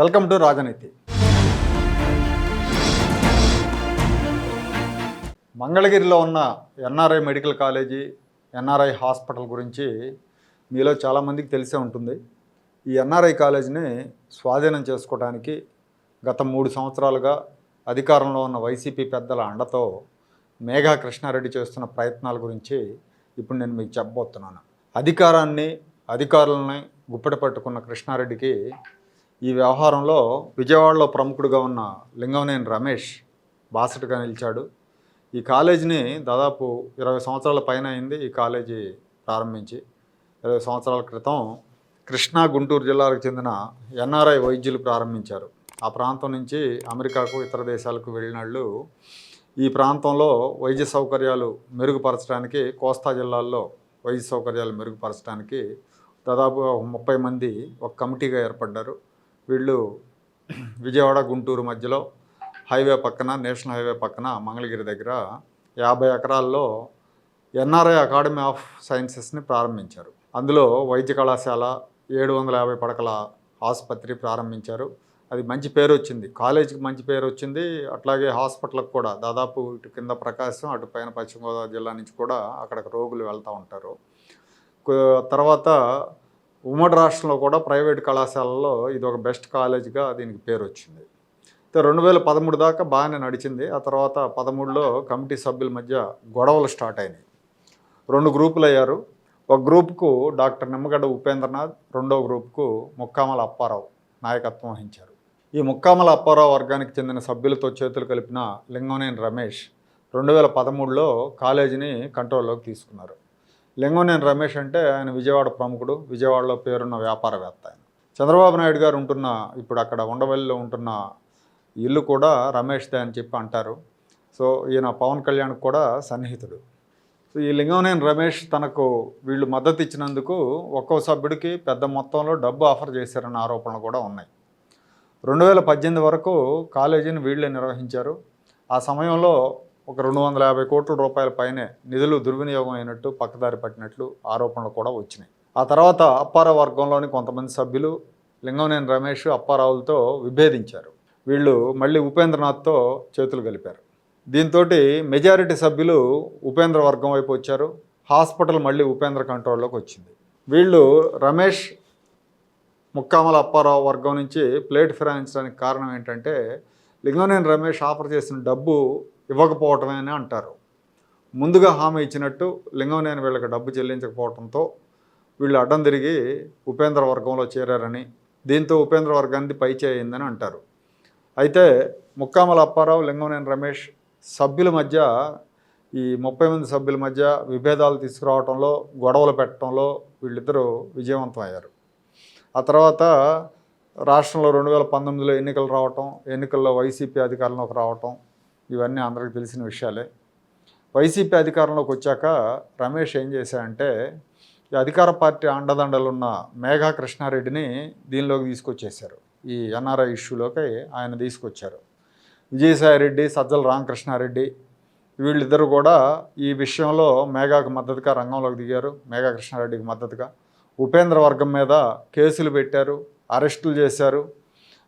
Welcome to Rajaneeti. మంగళగిరిలో ఉన్న NRI medical college NRI hospital గురించి మీలో చాలామందికి తెలిసే ఉంటుంది. ఈ ఎన్ఆర్ఐ కాలేజీని స్వాధీనం చేసుకోవడానికి గత మూడు సంవత్సరాలుగా అధికారంలో ఉన్న వైసీపీ పెద్దల అండతో మేఘా కృష్ణారెడ్డి చేస్తున్న ప్రయత్నాల గురించి ఇప్పుడు నేను మీకు చెప్పబోతున్నాను. అధికారాన్ని అధికారులని గుప్పెట పట్టుకున్న కృష్ణారెడ్డికి ఈ వ్యవహారంలో విజయవాడలో ప్రముఖుడుగా ఉన్న లింగంనేని రమేష్ బాసటగా నిలిచాడు. ఈ కాలేజీని దాదాపు ఇరవై సంవత్సరాల పైన అయింది ఈ కాలేజీ ప్రారంభించి. ఇరవై సంవత్సరాల క్రితం కృష్ణా గుంటూరు జిల్లాలకు చెందిన ఎన్ఆర్ఐ వైద్యులు ప్రారంభించారు. ఆ ప్రాంతం నుంచి అమెరికాకు ఇతర దేశాలకు వెళ్ళినళ్ళు ఈ ప్రాంతంలో వైద్య సౌకర్యాలు మెరుగుపరచడానికి కోస్తా జిల్లాల్లో వైద్య సౌకర్యాలు మెరుగుపరచడానికి దాదాపు ఒక ముప్పై మంది ఒక కమిటీగా ఏర్పడ్డారు. వీళ్ళు విజయవాడ గుంటూరు మధ్యలో హైవే పక్కన నేషనల్ హైవే పక్కన మంగళగిరి దగ్గర యాభై ఎకరాల్లో ఎన్ఆర్ఐ అకాడమీ ఆఫ్ సైన్సెస్ని ప్రారంభించారు. అందులో వైద్య కళాశాల ఏడు వందల యాభై పడకల ఆసుపత్రి ప్రారంభించారు. అది మంచి పేరు వచ్చింది. కాలేజీకి మంచి పేరు వచ్చింది. అట్లాగే హాస్పిటల్కి కూడా దాదాపు ఇటు కింద ప్రకాశం అటు పైన పశ్చిమ గోదావరి జిల్లా నుంచి కూడా అక్కడికి రోగులు వెళ్తూ ఉంటారు. తర్వాత ఉమ్మడి రాష్ట్రంలో కూడా ప్రైవేట్ కళాశాలలో ఇది ఒక బెస్ట్ కాలేజ్గా దీనికి పేరు వచ్చింది. రెండు వేల పదమూడు దాకా బాగానే నడిచింది. ఆ తర్వాత పదమూడులో కమిటీ సభ్యుల మధ్య గొడవలు స్టార్ట్ అయినాయి. రెండు గ్రూపులు అయ్యారు. ఒక గ్రూప్కు డాక్టర్ నిమ్మగడ్డ ఉపేంద్రనాథ్ రెండో గ్రూప్కు ముక్కామల అప్పారావు నాయకత్వం వహించారు. ఈ ముక్కామల అప్పారావు వర్గానికి చెందిన సభ్యులతో చేతులు కలిపిన లింగోనేని రమేష్ రెండు వేల పదమూడులో కాలేజీని కంట్రోల్లోకి తీసుకున్నారు. లింగోనేని రమేష్ అంటే ఆయన విజయవాడ ప్రముఖుడు. విజయవాడలో పేరున్న వ్యాపారవేత్త ఆయన. చంద్రబాబు నాయుడు గారు ఉంటున్న ఇప్పుడు అక్కడ ఉండవల్లిలో ఉంటున్న ఇల్లు కూడా రమేష్దే అని చెప్పి అంటారు. సో ఈయన పవన్ కళ్యాణ్ కూడా సన్నిహితుడు. సో ఈ లింగంనేని రమేష్ తనకు వీళ్ళు మద్దతు ఇచ్చినందుకు ఒక్కో సభ్యుడికి పెద్ద మొత్తంలో డబ్బు ఆఫర్ చేశారన్న ఆరోపణలు కూడా ఉన్నాయి. రెండు వేల పద్దెనిమిది వరకు కాలేజీని వీళ్ళే నిర్వహించారు. ఆ సమయంలో ఒక రెండు వందల యాభై కోట్ల రూపాయల పైనే నిధులు దుర్వినియోగం అయినట్టు పక్కదారి పట్టినట్లు ఆరోపణలు కూడా వచ్చినాయి. ఆ తర్వాత అప్పారావు వర్గంలోని కొంతమంది సభ్యులు లింగంనేని రమేష్ అప్పారావులతో విభేదించారు. వీళ్ళు మళ్ళీ ఉపేంద్రనాథ్తో చేతులు కలిపారు. దీంతో మెజారిటీ సభ్యులు ఉపేంద్ర వర్గం వైపు వచ్చారు. హాస్పిటల్ మళ్ళీ ఉపేంద్ర కంట్రోల్లోకి వచ్చింది. వీళ్ళు రమేష్ ముక్కామల అప్పారావు వర్గం నుంచి ప్లేట్ ఫిరాయించడానికి కారణం ఏంటంటే లింగనేని రమేష్ ఆఫర్ చేసిన డబ్బు ఇవ్వకపోవటమే అని అంటారు. ముందుగా హామీ ఇచ్చినట్టు లింగంనేని వీళ్ళకి డబ్బు చెల్లించకపోవడంతో వీళ్ళు అడ్డం తిరిగి ఉపేంద్ర వర్గంలో చేరారని దీంతో ఉపేంద్ర వర్గానికి పైచే అయిందని అంటారు. అయితే ముక్కామల అప్పారావు లింగంనేని రమేష్ సభ్యుల మధ్య ఈ ముప్పై మంది సభ్యుల మధ్య విభేదాలు తీసుకురావడంలో గొడవలు పెట్టడంలో వీళ్ళిద్దరూ విజయవంతం అయ్యారు ఆ తర్వాత రాష్ట్రంలో రెండు వేల పంతొమ్మిదిలో ఎన్నికలు రావటం ఎన్నికల్లో వైసీపీ అధికారంలోకి రావటం ఇవన్నీ అందరికి తెలిసిన విషయాలే. వైసీపీ అధికారంలోకి వచ్చాక రమేష్ ఏం చేశాడంటే ఈ అధికార పార్టీ అండదండలున్న మేఘా కృష్ణారెడ్డిని దీనిలోకి తీసుకొచ్చేశారు. ఈ ఎన్ఆర్ఐ ఇష్యూలోకి ఆయన తీసుకొచ్చారు. విజయసాయిరెడ్డి సజ్జల రామకృష్ణారెడ్డి వీళ్ళిద్దరూ కూడా ఈ విషయంలో మేఘాకు మద్దతుగా రంగంలోకి దిగారు. మేఘా కృష్ణారెడ్డికి మద్దతుగా ఉపేంద్ర వర్గం మీద కేసులు పెట్టారు అరెస్టులు చేశారు.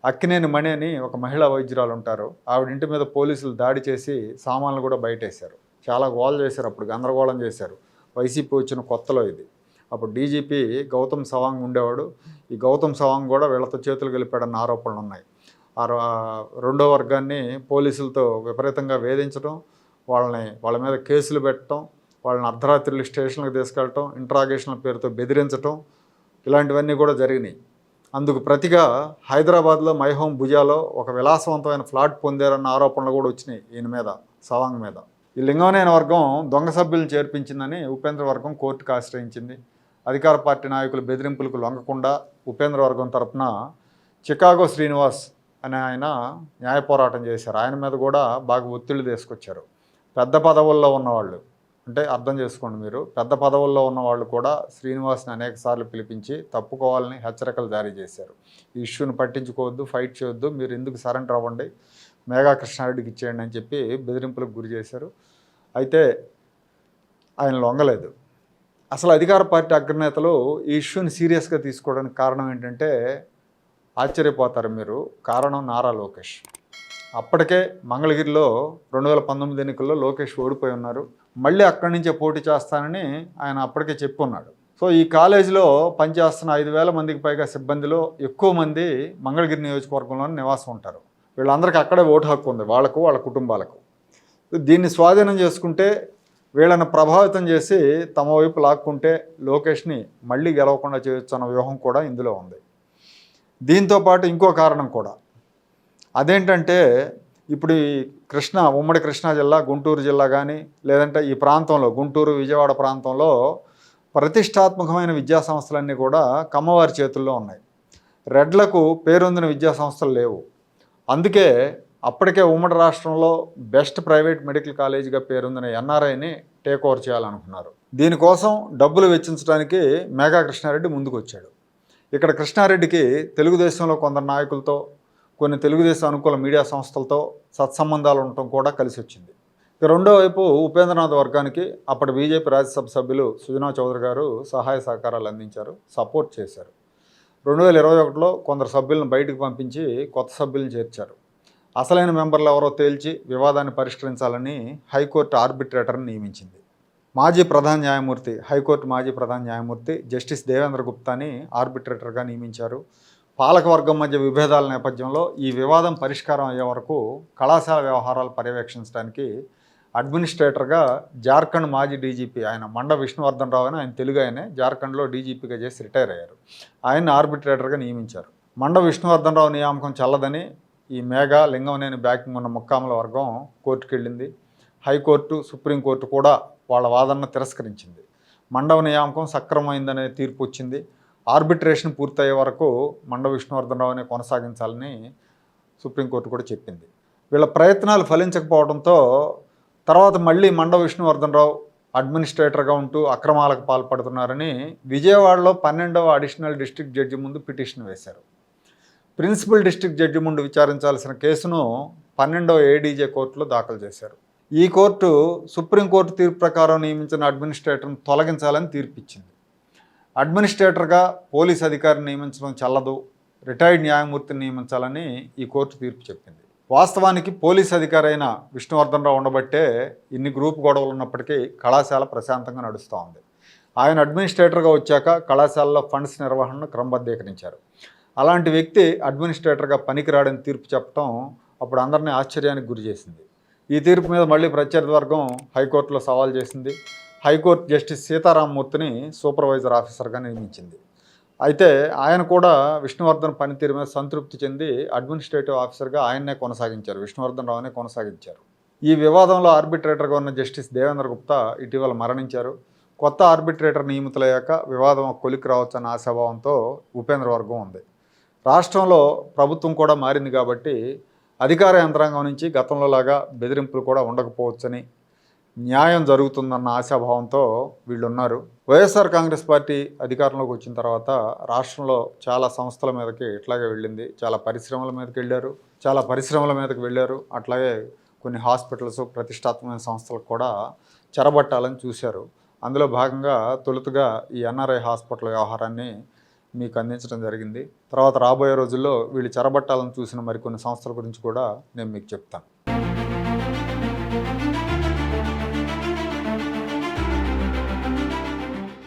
అక్కినేని మణి అని ఒక మహిళా వైద్యురాలు ఉంటారు. ఆవిడ ఇంటి మీద పోలీసులు దాడి చేసి సామాన్లు కూడా బయటేశారు. చాలా గోల్ చేశారు అప్పుడు గందరగోళం చేశారు. వైసీపీ వచ్చిన కొత్తలో ఇది. అప్పుడు డీజీపీ గౌతమ్ సవాంగ్ ఉండేవాడు. ఈ గౌతమ్ సవాంగ్ కూడా వీళ్ళతో చేతులు గెలిపాడన్న ఆరోపణలు ఉన్నాయి ఆ రో- రెండో వర్గాన్ని పోలీసులతో విపరీతంగా వేధించడం వాళ్ళని వాళ్ళ మీద కేసులు పెట్టడం వాళ్ళని అర్ధరాత్రులు స్టేషన్లకు తీసుకెళ్ళటం ఇంట్రాగేషన్ల పేరుతో బెదిరించటం ఇలాంటివన్నీ కూడా జరిగినాయి. అందుకు ప్రతిగా హైదరాబాద్లో మైహోమ్ భుజాలో ఒక విలాసవంతమైన ఫ్లాట్ పొందారన్న ఆరోపణలు కూడా వచ్చినాయి ఈయన మీద సవాంగ్ మీద. ఈ లింగంనేని వర్గం దొంగ సభ్యులు చేర్పించిందని ఉపేంద్ర వర్గం కోర్టుకు ఆశ్రయించింది. అధికార పార్టీ నాయకుల బెదిరింపులకు లొంగకుండా ఉపేంద్ర వర్గం తరపున చికాగో శ్రీనివాస్ అనే ఆయన న్యాయ పోరాటం చేశారు. ఆయన మీద కూడా బాగా ఒత్తిళ్ళు తీసుకొచ్చారు. పెద్ద పదవుల్లో ఉన్నవాళ్ళు. అంటే అర్థం చేసుకోండి మీరు. పెద్ద పదవుల్లో ఉన్న వాళ్ళు కూడా శ్రీనివాస్ని అనేకసార్లు పిలిపించి తప్పుకోవాలని హెచ్చరికలు జారీ చేశారు. ఈ ఇష్యూని పట్టించుకోవద్దు ఫైట్ చేయొద్దు మీరు ఎందుకు సరెండర్ అవ్వండి మేఘా కృష్ణారెడ్డికి ఇచ్చేయండి అని చెప్పి బెదిరింపులకు గురి చేశారు. అయితే ఆయన లొంగలేదు. అసలు అధికార పార్టీ అగ్రనేతలు ఈ ఇష్యూని సీరియస్గా తీసుకోవడానికి కారణం ఏంటంటే ఆశ్చర్యపోతారు మీరు. కారణం నారా లోకేష్. అప్పటికే మంగళగిరిలో రెండు వేల పంతొమ్మిది ఎన్నికల్లో లోకేష్ ఓడిపోయి ఉన్నారు. మళ్ళీ అక్కడి నుంచే పోటీ చేస్తానని ఆయన అప్పటికే చెప్పున్నాడు. సో ఈ కాలేజీలో పనిచేస్తున్న ఐదు వేల మందికి పైగా సిబ్బందిలో ఎక్కువ మంది మంగళగిరి నియోజకవర్గంలోనే నివాసం ఉంటారు. వీళ్ళందరికీ అక్కడే ఓటు హక్కు ఉంది వాళ్ళకు వాళ్ళ కుటుంబాలకు. దీన్ని స్వాధీనం చేసుకుంటే వీళ్ళని ప్రభావితం చేసి తమ వైపు లాక్కుంటే లోకేష్ని మళ్ళీ గెలవకుండా చేయొచ్చు అన్న వ్యూహం కూడా ఇందులో ఉంది. దీంతో పాటు ఇంకో కారణం కూడా. అదేంటంటే ఇప్పుడు ఈ కృష్ణ ఉమ్మడి కృష్ణా జిల్లా గుంటూరు జిల్లా కానీ లేదంటే ఈ ప్రాంతంలో గుంటూరు విజయవాడ ప్రాంతంలో ప్రతిష్టాత్మకమైన విద్యా సంస్థలన్నీ కూడా కమ్మవారి చేతుల్లో ఉన్నాయి. రెడ్లకు పేరొందిన విద్యా సంస్థలు లేవు. అందుకే అప్పటికే ఉమ్మడి రాష్ట్రంలో బెస్ట్ ప్రైవేట్ మెడికల్ కాలేజీగా పేరొందిన ఎన్ఆర్ఐని టేక్ ఓవర్ చేయాలనుకున్నారు. దీనికోసం డబ్బులు వెచ్చించడానికి మేఘా కృష్ణారెడ్డి ముందుకు వచ్చాడు ఇక్కడ కృష్ణారెడ్డికి తెలుగుదేశంలో కొందరు నాయకులతో కొన్ని తెలుగుదేశం అనుకూల మీడియా సంస్థలతో సత్సంబంధాలు ఉండటం కూడా కలిసి వచ్చింది ఇక రెండో వైపు ఉపేంద్రనాథ్ వర్గానికి అప్పటి బీజేపీ రాజ్యసభ సభ్యులు సుజనా చౌదరి గారు సహాయ సహకారాలు అందించారు సపోర్ట్ చేశారు. రెండు వేల ఇరవై ఒకటిలో కొందరు సభ్యులను బయటకు పంపించి కొత్త సభ్యులను చేర్చారు. అసలైన మెంబర్లు ఎవరో తేల్చి వివాదాన్ని పరిష్కరించాలని హైకోర్టు ఆర్బిట్రేటర్ని నియమించింది. మాజీ ప్రధాన న్యాయమూర్తి హైకోర్టు మాజీ ప్రధాన న్యాయమూర్తి జస్టిస్ దేవేంద్ర గుప్తాని ఆర్బిట్రేటర్గా నియమించారు. పాలకవర్గం మధ్య విభేదాల నేపథ్యంలో ఈ వివాదం పరిష్కారం అయ్యే వరకు కళాశాల వ్యవహారాలు పర్యవేక్షించడానికి అడ్మినిస్ట్రేటర్గా జార్ఖండ్ మాజీ డీజీపీ ఆయన మండ విష్ణువర్ధన్ రావు అని ఆయన తెలుగు ఆయనే జార్ఖండ్లో డీజీపీగా చేసి రిటైర్ అయ్యారు. ఆయన్ని ఆర్బిట్రేటర్గా నియమించారు. మండ విష్ణువర్ధన్ రావు నియామకం చల్లదని ఈ మేఘా లింగంనేని బ్యాకింగ్ ఉన్న ముక్కాముల వర్గం కోర్టుకు వెళ్ళింది హైకోర్టు సుప్రీంకోర్టు కూడా వాళ్ళ వాదనను తిరస్కరించింది. మండవ నియామకం సక్రమైందనే తీర్పు వచ్చింది. ఆర్బిట్రేషన్ పూర్తయ్యే వరకు మండ విష్ణువర్ధనరావునే కొనసాగించాలని సుప్రీంకోర్టు కూడా చెప్పింది. వీళ్ళ ప్రయత్నాలు ఫలించకపోవడంతో తర్వాత మళ్ళీ మండ విష్ణువర్ధనరావు అడ్మినిస్ట్రేటర్గా ఉంటూ అక్రమాలకు పాల్పడుతున్నారని విజయవాడలో పన్నెండవ అడిషనల్ డిస్ట్రిక్ట్ జడ్జి ముందు పిటిషన్ వేశారు. ప్రిన్సిపల్ డిస్టిక్ జడ్జి ముందు విచారించాల్సిన కేసును పన్నెండవ ఏడీజే కోర్టులో దాఖలు చేశారు. ఈ కోర్టు సుప్రీంకోర్టు తీర్పు ప్రకారం నియమించిన అడ్మినిస్ట్రేటర్ను తొలగించాలని తీర్పిచ్చింది. అడ్మినిస్ట్రేటర్గా పోలీస్ అధికారిని నియమించడం చల్లదు. రిటైర్డ్ న్యాయమూర్తిని నియమించాలని ఈ కోర్టు తీర్పు చెప్పింది. వాస్తవానికి పోలీస్ అధికారి అయిన విష్ణువర్ధన్ రావు ఉండబట్టే ఇన్ని గ్రూప్ గొడవలు ఉన్నప్పటికీ కళాశాల ప్రశాంతంగా నడుస్తూ ఉంది. ఆయన అడ్మినిస్ట్రేటర్గా వచ్చాక కళాశాలలో ఫండ్స్ నిర్వహణను క్రమబద్ధీకరించారు. అలాంటి వ్యక్తి అడ్మినిస్ట్రేటర్గా పనికిరాడని తీర్పు చెప్పడం అప్పుడు అందరినీ ఆశ్చర్యానికి గురి చేసింది. ఈ తీర్పు మీద మళ్ళీ ప్రత్యర్థి వర్గం హైకోర్టులో సవాల్ చేసింది. హైకోర్టు జస్టిస్ సీతారామమూర్తిని సూపర్వైజర్ ఆఫీసర్గా నియమించింది. అయితే ఆయన కూడా విష్ణువర్ధన్ పనితీరు మీద సంతృప్తి చెంది అడ్మినిస్ట్రేటివ్ ఆఫీసర్గా ఆయన్నే కొనసాగించారు. విష్ణువర్ధన్ రావునే కొనసాగించారు. ఈ వివాదంలో ఆర్బిట్రేటర్గా ఉన్న జస్టిస్ దేవేంద్ర గుప్తా ఇటీవల మరణించారు. కొత్త ఆర్బిట్రేటర్ నియమితులయ్యాక వివాదం కొలికి రావచ్చన్న ఆశాభావంతో ఉపేంద్ర వర్గం ఉంది. రాష్ట్రంలో ప్రభుత్వం కూడా మారింది కాబట్టి అధికార యంత్రాంగం నుంచి గతంలో లాగా బెదిరింపులు కూడా ఉండకపోవచ్చని న్యాయం జరుగుతుందన్న ఆశాభావంతో వీళ్ళు ఉన్నారు వైఎస్ఆర్ కాంగ్రెస్ పార్టీ అధికారంలోకి వచ్చిన తర్వాత రాష్ట్రంలో చాలా సంస్థల మీదకి ఇట్లాగే వెళ్ళింది. చాలా పరిశ్రమల మీదకి వెళ్ళారు. చాలా పరిశ్రమల మీదకి వెళ్ళారు. అట్లాగే కొన్ని హాస్పిటల్స్ ప్రతిష్టాత్మకమైన సంస్థలకు కూడా చెరబట్టాలని చూశారు. అందులో భాగంగా తొలుతగా ఈ ఎన్ఆర్ఐ హాస్పిటల్ వ్యవహారాన్ని మీకు అందించడం జరిగింది. తర్వాత రాబోయే రోజుల్లో వీళ్ళు చెరబట్టాలని చూసిన మరికొన్ని సంస్థల గురించి కూడా నేను మీకు చెప్తాను.